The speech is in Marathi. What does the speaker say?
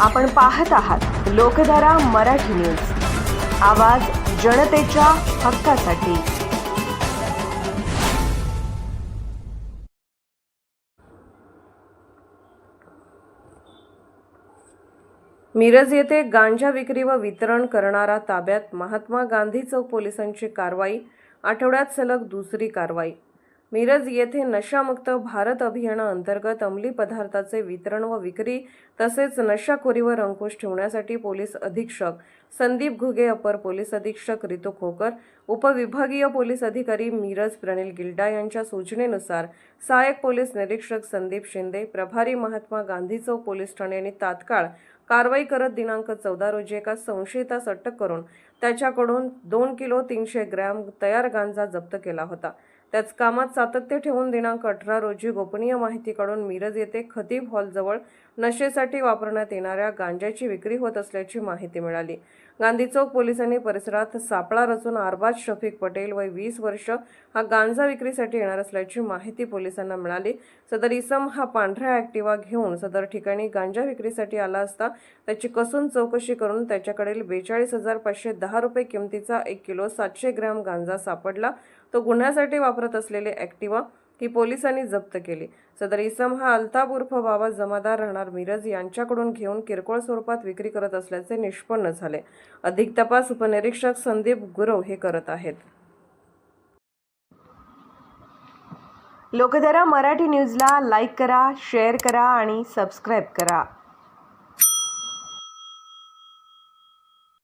आपण पाहत आहात लोकधारा मराठी न्यूज. आवाज जनतेच्या हक्कासाठी. मिरज येथे गांजा विक्री व वितरण करणारा ताब्यात महात्मा गांधी चौक पोलिसांची कारवाई आठवड्यात सलग दुसरी कारवाई. मिरज येथे नशामुक्त भारत अभियानाअंतर्गत अंमली पदार्थाचे वितरण व विक्री तसेच नशाखोरीवर अंकुश ठेवण्यासाठी पोलीस अधीक्षक संदीप घुगे अपर पोलीस अधीक्षक रितू खोकर उपविभागीय पोलीस अधिकारी मिरज प्रणिल गिल्डा यांच्या सूचनेनुसार सहाय्यक पोलीस निरीक्षक संदीप शिंदे प्रभारी महात्मा गांधी चौक पोलीस ठाणे यांनी तात्काळ कारवाई करत दिनांक चौदा रोजी एका संशयितास अटक करून त्याच्याकडून दोन किलो तीनशे ग्रॅम तयार गांजा जप्त केला होता. त्याच कामात सातत्य ठेवून दिनांक अठरा रोजी गोपनीय माहिती काढून मिरज येथे खतीब हॉलजवळ नशेसाठी वापरण्यात येणाऱ्या गांजाची विक्री होत असल्याची माहिती मिळाली. गांधी चौक पोलिसांनी परिसरात सापळा रचून आरबाज शफीक पटेल वय वीस वर्ष हा गांजा विक्रीसाठी येणार असल्याची माहिती पोलिसांना मिळाली. सदर इसम हा पांढऱ्या ॲक्टिवा घेऊन सदर ठिकाणी गांजा विक्रीसाठी आला असता त्याची कसून चौकशी करून त्याच्याकडील बेचाळीस हजार पाचशे दहा रुपये किमतीचा एक किलो सातशे ग्रॅम गांजा सापडला. तो गुन्ह्यासाठी वापरत असलेले ॲक्टिवा ही पोलिसांनी जप्त केली. सदर इसम हा अल्ताफ उर्फ बाबा जमादार राहणार मिरज यांच्याकडून घेऊन किरकोळ स्वरूपात विक्री करत असल्याचे निष्पन्न झाले. अधिक तपास उपनिरीक्षक संदीप गुरव हे करत आहेत. लोकधारा मराठी न्यूजला लाईक करा शेअर करा आणि सबस्क्राईब करा.